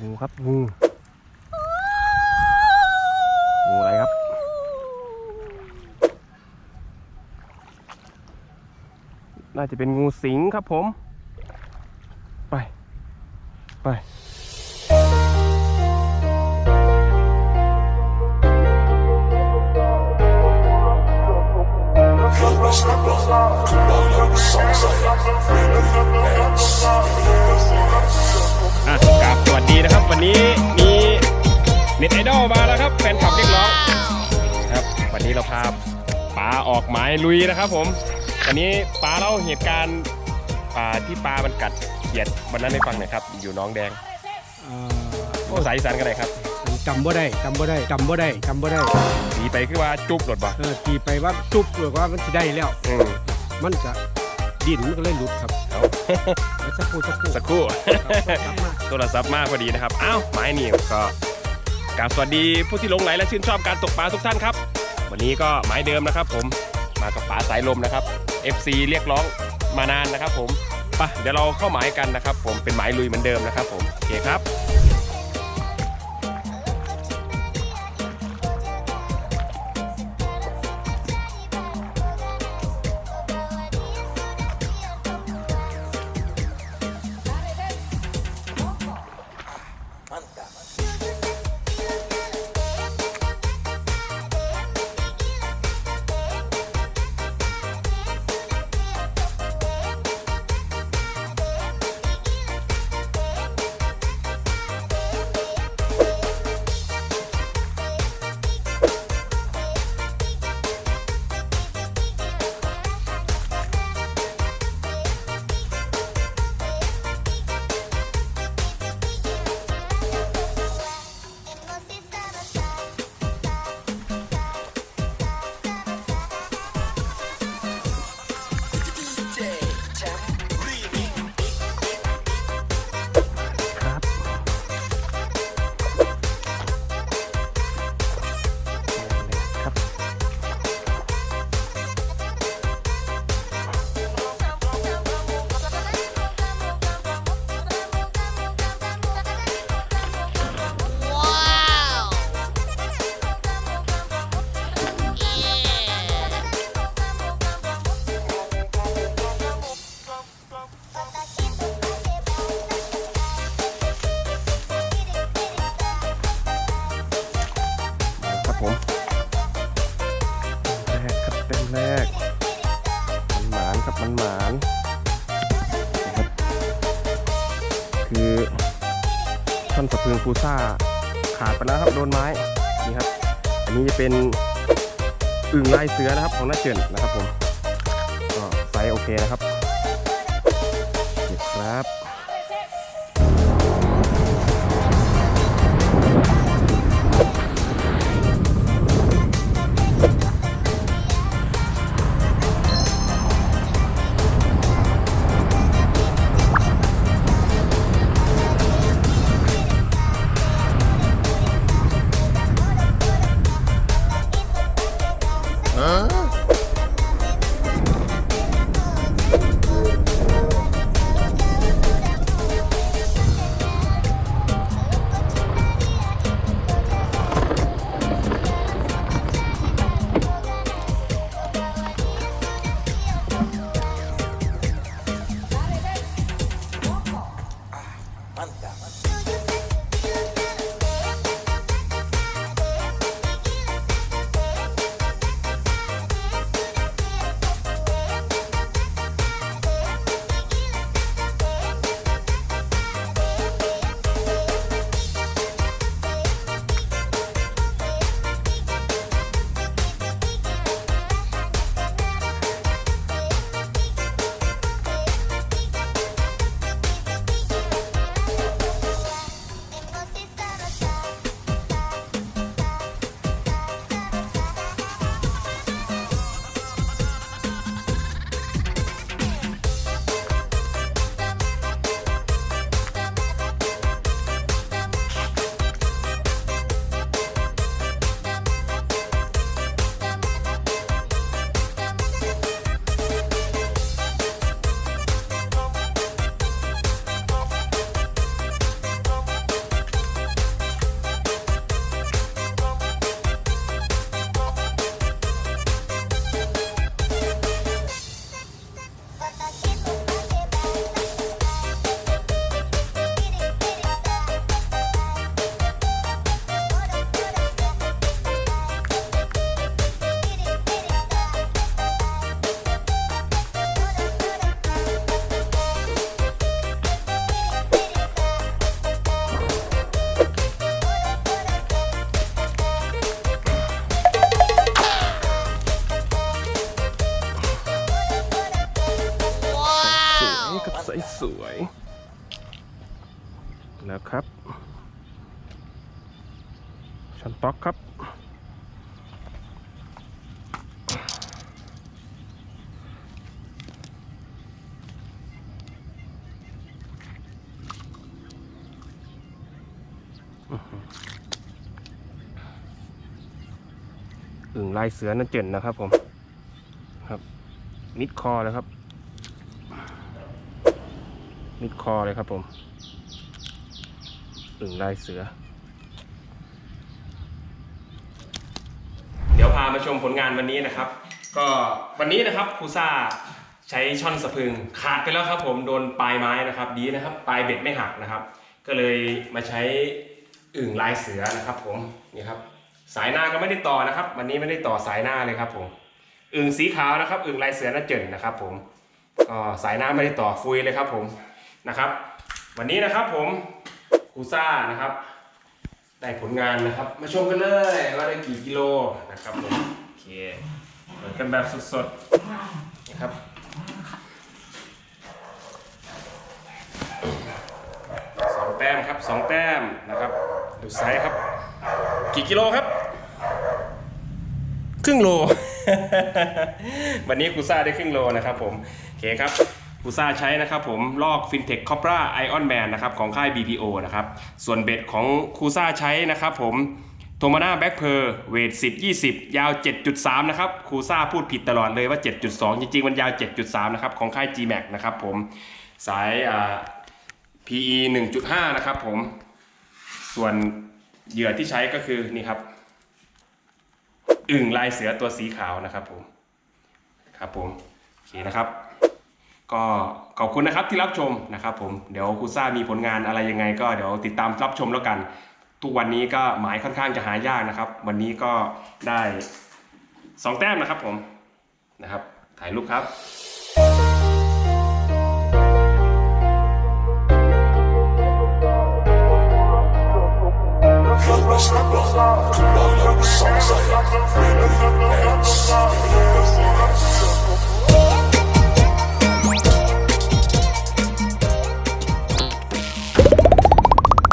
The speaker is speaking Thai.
งูครับงูงูอะไรครับ น่าจะเป็นงูสิงครับผม ไป ไปอ่ น็ตไอดอลมาแล้วครับแฟนคลับเรียกร้องครับ วันนี้เราพาปลาออกหมายลุยนะครับ ผมวันนี้ปลาเล่าเหตุการณ์ปลาที่ปลามันกัดเขียดวันนั้นให้ฟังหน่อยครับ อยู่หน้องแดงเอ่อภาษาอีสานกันไหนอยครับจำบ่ได้จำบ่ได้จำบ่ได้จำบ่ได้ตีไปคือว่าจุ๊บหลดบ่เออตีไปว่าจุ๊บหรือว่ามันสิได้แล้วอืมมันจะดินมันก็เลยหลุดครับเอาแล้วสักครู่สักครู่สักครู่ครับมาโทรศัพท์มากพอดีนะครับอ้าวไม้นี่ก็ กราบสวัสดีผู้ที่หลงไหลและชื่นชอบการตกปลาทุกท่านครับ วันนี้ก็ไม้เดิมนะครับ ผมมากับปลาสายลมนะครับ FC เรียกร้องมานานนะครับ ผมไปะเดี๋ยวเราเข้าหมายกันนะครับ ผมเป็นหมายลุยเหมือนเดิมนะครับ ผมโอเคครับครั ครับผมแรกครับเต้นแรกมันหมานครับมันหมานนะครับคือท่อนสะพึงคูซ่าขาดไปแล้วครับโดนไม้นี่ครับ อันนี้จะเป็นอึ่งลายเสือนะครับของน้าเจินนะครับผมก็ไซส์โอเคนะครับครับ สวยแล้วครับชันต็อกครับอึ่งลายเสือนั่นเจ๋นนะครับผม ครับ มิดคอเลยครับ มิดคอเลยครับผมอึ่งลายเสือ เดี๋ยวพามาชมผลงานวันนี้นะครับ ก็วันนี้นะครับครูซ่าใช้ช่อนสะพึงขาดไปแล้วครับผมโดนปลายไม้นะครับ ดีนะครับปลายเบ็ดไม่หักนะครับ ก็เลยมาใช้อึ่งลายเสือนะครับ ผมนี่ครับ สายหน้าก็ไม่ได้ต่อนะครับ วันนี้ไม่ได้ต่อสายหน้าเลยครับผมอึ่งสีขาวนะครับอึ่งลายเสือน่าเจินนะครับ ผมก็สายหน้าไม่ได้ต่อฟุยเลยครับ ผม นะครับ วันนี้นะครับผมครูซ่านะครับ ได้ผลงานนะครับ มาชมกันเลยว่าได้กี่กิโลนะครับผมโอเคเปิดกันแบบสดๆนะครับสองแต้มครับสองแต้มนะครับดูไซส์ครับ กี่กิโลครับ ครึ่งโล วันนี้กูซ่าได้ครึ่งโลนะครับผมโอเคครับ กูซ่าใช้นะครับผมลอก Fintech Cobra Ion Man นะครับของค่าย BPO นะครับส่วนเบ็ดของคูซ่าใช้นะครับผมโทมาน่าแบ็คเพอร์เวท10 20 ยาว 7.3 นะครับคูซ่าพูดผิดตลอดเลยว่า 7.2 จริงๆ มันยาว 7.3 นะครับ ของค่าย GMAX นะครับผมสายอ่า PE 1.5 นะครับผม ส่วนเหยื่อที่ใช้ก็คือนี่ครับ อึ่งลายเสือตัวสีขาวนะครับผม ครับผม โอเคนะครับ ก็ขอบคุณนะครับที่รับชมนะครับผมเดี๋ยวครูซ่ามีผลงานอะไรยังไง ก็เดี๋ยวติดตามรับชมแล้วกัน ทุกวันนี้ก็หมายค่อนข้างจะหายากนะครับ วันนี้ก็ได้สองแต้มนะครับผมนะครับ ถ่ายรูปครับ Yo, let's go.